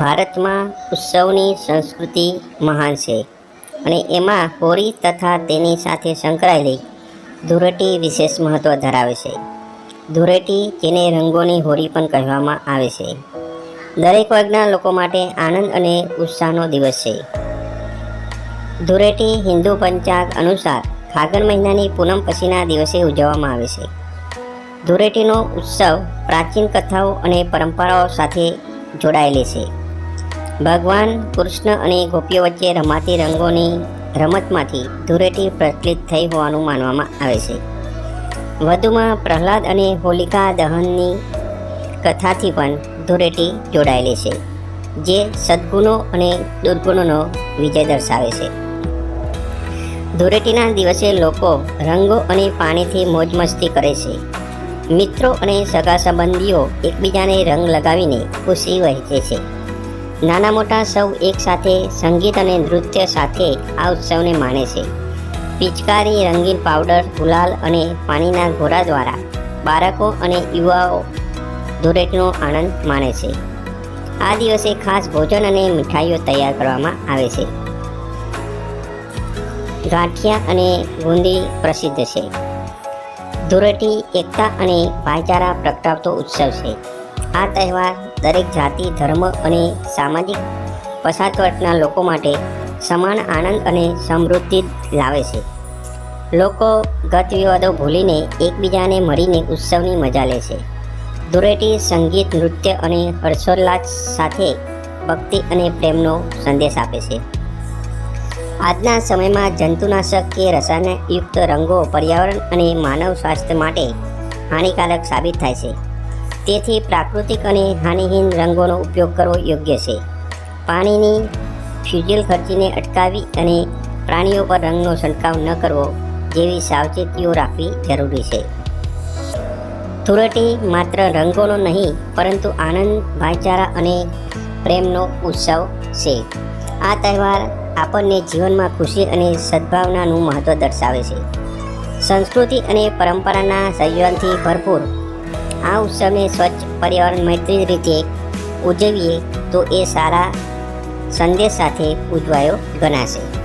ભારતમાં ઉત્સવની સંસ્કૃતિ મહાન છે અને એમાં હોળી તથા તેની સાથે સંકળાયેલી ધૂળેટી વિશેષ મહત્ત્વ ધરાવે છે. ધૂળેટી જેને રંગોની હોળી પણ કહેવામાં આવે છે. દરેક વર્ગના લોકો માટે આનંદ અને ઉત્સાહનો દિવસ છે. ધૂળેટી હિન્દુ પંચાંગ અનુસાર ફાગણ મહિનાની પૂનમ પછીના દિવસે ઉજવવામાં આવે છે. ધૂળેટીનો ઉત્સવ પ્રાચીન કથાઓ અને પરંપરાઓ સાથે જોડાયેલી છે. ભગવાન, કૃષ્ણ અને ગોપીઓ વચ્ચે રમાતી રંગોની રમતમાંથી ધૂળેટી પ્રચલિત થઈ હોવાનું માનવામાં આવે છે. વધુમાં પ્રહલાદ અને હોલિકા દહનની કથાથી પણ ધૂળેટી જોડાયેલી છે, જે સદ્ગુણો અને દુર્ગુણોનો વિજય દર્શાવે છે. ધૂળેટીના દિવસે લોકો રંગો અને પાણીથી મોજ મસ્તી કરે છે. મિત્રો અને સગા સંબંધીઓ એકબીજાને રંગ લગાવીને ખુશી વહેંચે છે. નાના મોટા સૌ એકસાથે સંગીત અને નૃત્ય સાથે આ ઉત્સવને માણે છે. પિચકારી, રંગીન પાવડર, ગુલાલ અને પાણીના ઘોડા દ્વારા બાળકો અને યુવાઓ ધૂળેટીનો આનંદ માણે છે. આ દિવસે ખાસ ભોજન અને મીઠાઈઓ તૈયાર કરવામાં આવે છે. ગાંઠિયા અને ગુંદી પ્રસિદ્ધ છે. ધૂળેટી, એકતા અને ભાઈચારા પ્રગટાવતો ઉત્સવ છે. આ તહેવાર દરેક જાતિ, ધર્મ અને સામાજિક પછાત લોકો માટે સમાન આનંદ અને સમૃદ્ધિ લાવે છે. લોકો ગત વિવાદો ભૂલીને એકબીજાને મળીને ઉત્સવની મજા લે છે. ધૂળેટી, સંગીત, નૃત્ય અને હર્ષોલ્લાસ સાથે ભક્તિ અને પ્રેમનો સંદેશ આપે છે. આજના સમયમાં જંતુનાશક કે રસાયણયુક્ત રંગો પર્યાવરણ અને માનવ સ્વાસ્થ્ય માટે હાનિકારક સાબિત થાય છે. તેથી પ્રાકૃતિક અને હાનિહીન રંગોનો ઉપયોગ કરવો યોગ્ય છે. પાણીની ફ્યુઝલ ખર્ચીને અટકાવી અને પ્રાણીઓ પર રંગનો છંટકાવ ન કરવો જેવી સાવચેતીઓ રાખવી જરૂરી છે. ધૂળેટી માત્ર રંગોનો નહીં, પરંતુ આનંદ, ભાઈચારા અને પ્રેમનો ઉત્સવ છે. આ તહેવાર આપણને જીવનમાં ખુશી અને સદભાવનાનું મહત્ત્વ દર્શાવે છે. સંસ્કૃતિ અને પરંપરાના સંયોજનથી ભરપૂર આ ઉત્સવને સ્વચ્છ પર્યાવરણ મૈત્રી રીતે ઉજવીએ તો એ સારા સંદેશ સાથે ઉજવાયો ગણાશે.